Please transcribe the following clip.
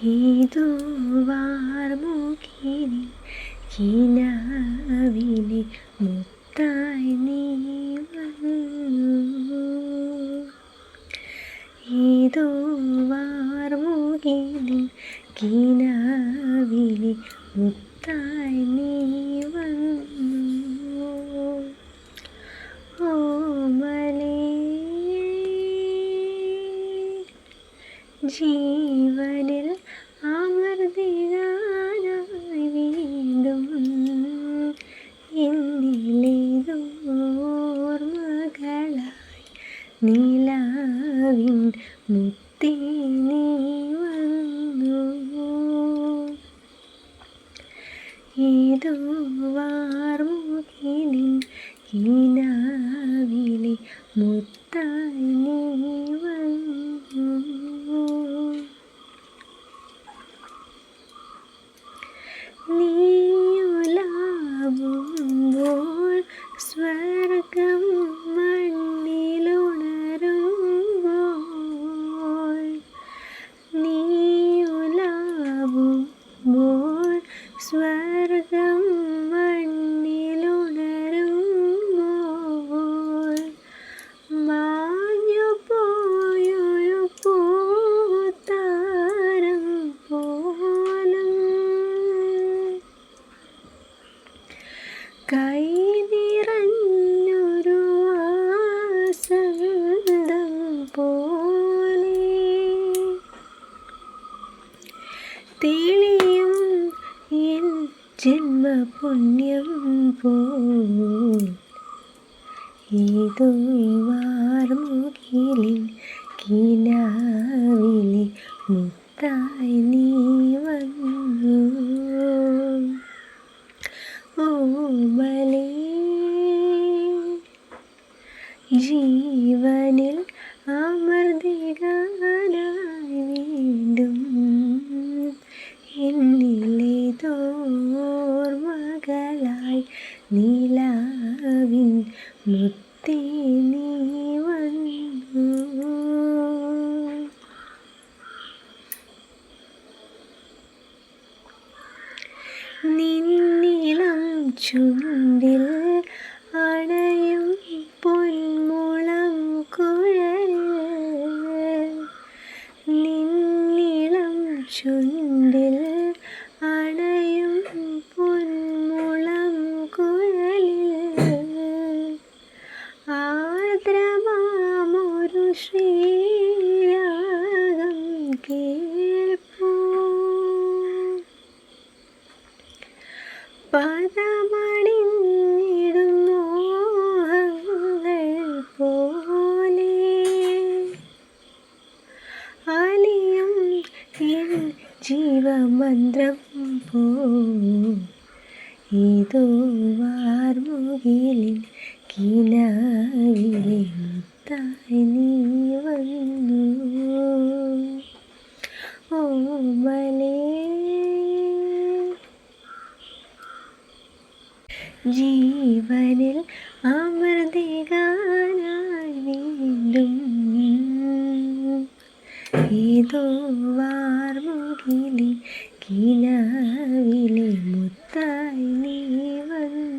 ഏതോ വാർമുഖിനി കിനാവിനെ മുത്തായി നീ വന്നു ഏതോ ജീവനിൽ അമർതികാനായി കൈ നിറഞ്ഞൊരു ആസന്തം പോലെ. തെളിയും എൻ ജന്മപുണ്യം പോൽ. ഏതോ വാർമുകിലിൻ കിനാവിലെ മുത്തായി നീ വന്നു ഓമലേ ജീവനിൽ അമർദികാനായി വീണ്ടും എന്നിലേതോർമകളായി നീലാവിൻ മുത്തി നീ വന്നു നിന്നിളം ചുണ്ടിൽ അണയും പൊന്മുളം കുഴൽ നിന്നിളം ചുണ്ടിൽ അണയും പൊന്മുളം കുഴലിൽ ആർദ്രമാമൊരു ശ്രീരാഗം കേൾപ്പൂ പദമണിഞ്ഞിടുന്നോഹങ്ങൾ പോലെ അലിയും എൻ ജീവമന്ത്രം പോ ഏതോ വാർമുകിലിൻ കിനാവിലെ മുത്തായി നീ വന്നു ഓമലേ ജീവനിൽ അമൃതികാനായി വീണ്ടും ഏതോ വാ നിലാവിലെ മുത്തായി നീ വന്നു.